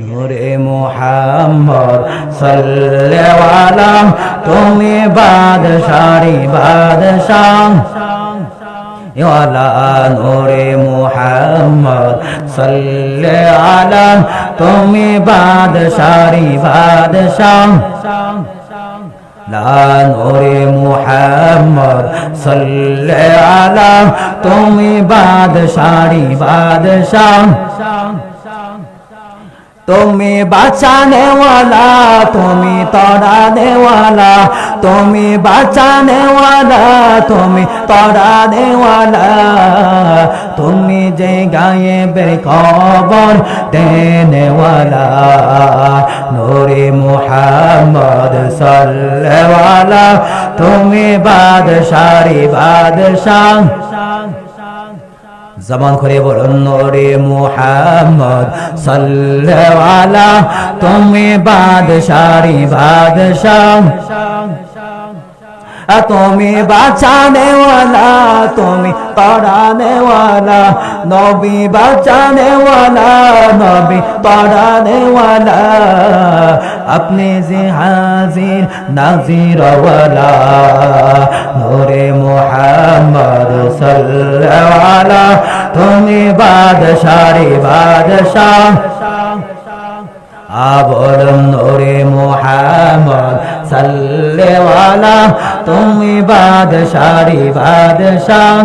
নূরে মোহাম্মদ সাল্লাল্লাহু তুমি বাদশারি বাদশাহ। নূরে মুহাম্মদ সাল্লাল্লাহু তুমি বাদশারি বাদশাহ। নূরে মুহাম্মদ সাল্লাল্লাহু তুমি বাদশারি বাদশাহ। তুমি বাঁচানেওয়ালা তুমি তরা দেওয়ালা তুমি বাঁচানেওয়ালা তুমি তরা দেওয়ালা তুমি যে গায়ে বেকবর দেনেওয়ালা নোরে মোহাম্মদ সাল্লেওয়ালা তুমি বাদশারি বাদশাহ। জবান করে বলুন, নরে মোহাম্মদ সাল্লাল্লাহ তুমি বাদশারি বাদশাহ। তুমি বাঁচানে তুমি পড়ানে নবী বাঁচানে নবী পড়ানে আপনি যে হাজির, নাজিরওয়ালা, নরে মোহা মুহাম্মদ সাল্লাল্লাহু তুমি বাদশারি বাদশাহ। আবর নূরে মুহাম্মদ সাল্লেওয়ালা তুমি বাদশারি বাদশাহ।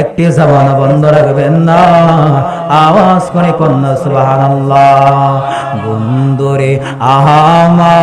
একটি জবান বন্ধ রাখবেন না। আওয়াজ করে কন্যা সুবহানাল্লাহ। বন্ধুরে আহামা